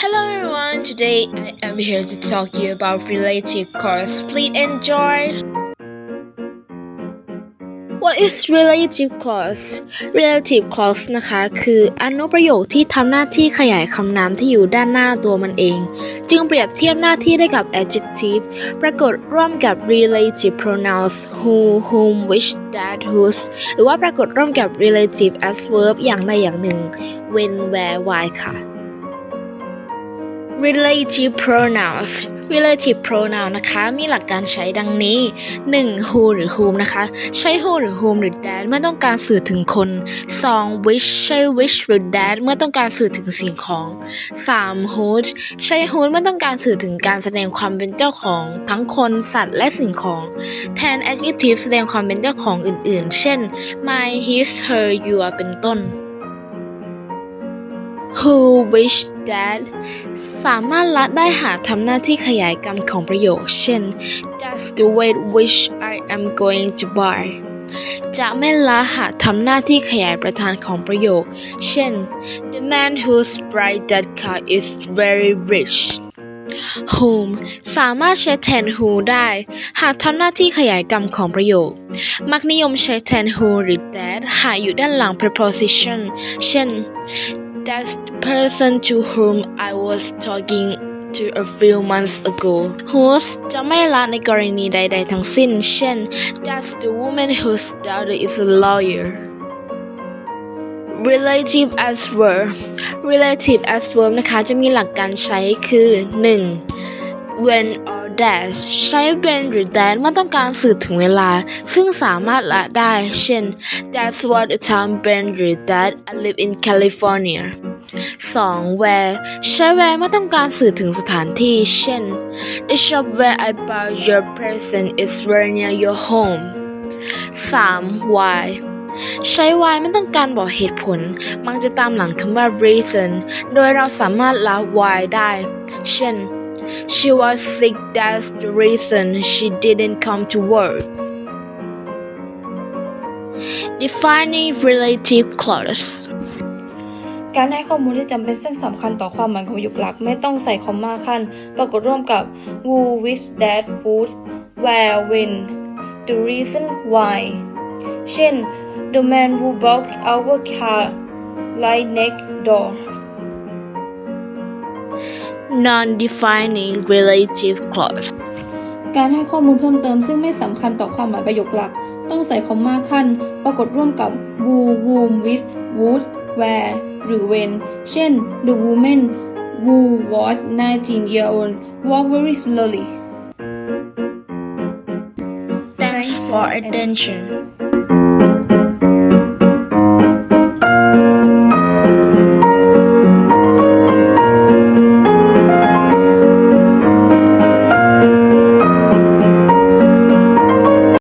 Hello everyone, today I am here to talk to you about relative clause. Please enjoy. What is relative clause relative clause นะคะ คืออนุประโยคที่ทำหน้าที่ขยายคำนามที่อยู่ด้านหน้าตัวมันเอง จึงเปรียบเทียบหน้าที่ได้กับ adjective ปรากฏร่วมกับ relative pronouns who whom which that whose หรือว่าปรากฏร่วมกับ relative adverb อย่างใดอย่างหนึ่ง when where why ค่ะ relative pronouns relative pronoun นะคะ มีหลักการใช้ดังนี้ 1. who หรือ whom นะคะ ใช้ who หรือ whom หรือ that เมื่อต้องการสื่อถึงคน 2. which ใช้ which หรือ that เมื่อต้องการสื่อถึงสิ่งของ 3. whose ใช้ whose เมื่อต้องการสื่อถึงการแสดงความเป็นเจ้าของ ทั้งคนสัตว์และสิ่งของ แทน adjective แสดงความเป็นเจ้าของอื่น ๆ เช่น my his her your เป็นต้น who wish that สามารถละได้หาทำหน้าที่ขยายกรรมของประโยค เช่น that's the weight which I am going to buy จะไม่ละหาทำหน้าที่ขยายประธานของประโยค เช่น the man who drives that car is very rich whom สามารถใช้แทน who ได้ หากทำหน้าที่ขยายกรรมของประโยค มักนิยมใช้แทน who หรือ that หากอยู่ด้านหลัง preposition เช่น That's the person to whom I was talking to a few months ago. Whose จะไม่ละในกรณีใด ๆ ทั้งสิ้น เช่น That's the woman whose daughter is a lawyer. Relative adverb Relative adverb นะคะ จะมีหลักการใช้คือ 1. when or that ใช้ when หรือ that เมื่อต้องการสื่อถึงเวลา ซึ่งสามารถละได้ เช่น That's what the time when หรือ that I live in California 2. where ใช้ where เมื่อต้องการสื่อถึงสถานที่ เช่น The shop where I bought your present is very near your home 3. why ใช้ why ไม่ต้องการบอกเหตุผล มักจะตามหลังคำว่า reason โดยเราสามารถละ why ได้ เช่น She was sick that's the reason she didn't come to work Defining relative clause การให้ข้อมูลที่จำเป็นซึ่งสำคัญต่อความหมายของประโยคหลักไม่ต้องใส่คอมมาขั้นปรากฏร่วมกับ who which that food where when the reason why เช่น the man who bought our car right next door Non-defining relative clause การให้ข้อมูลเพิ่มเติมซึ่งไม่สำคัญต่อความหมายประโยคหลัก ต้องใส่คอมมาขั้น ปรากฏร่วมกับ who whom which would where หรือ when เช่น the woman who was 19 year old walked very slowly Thanks for attention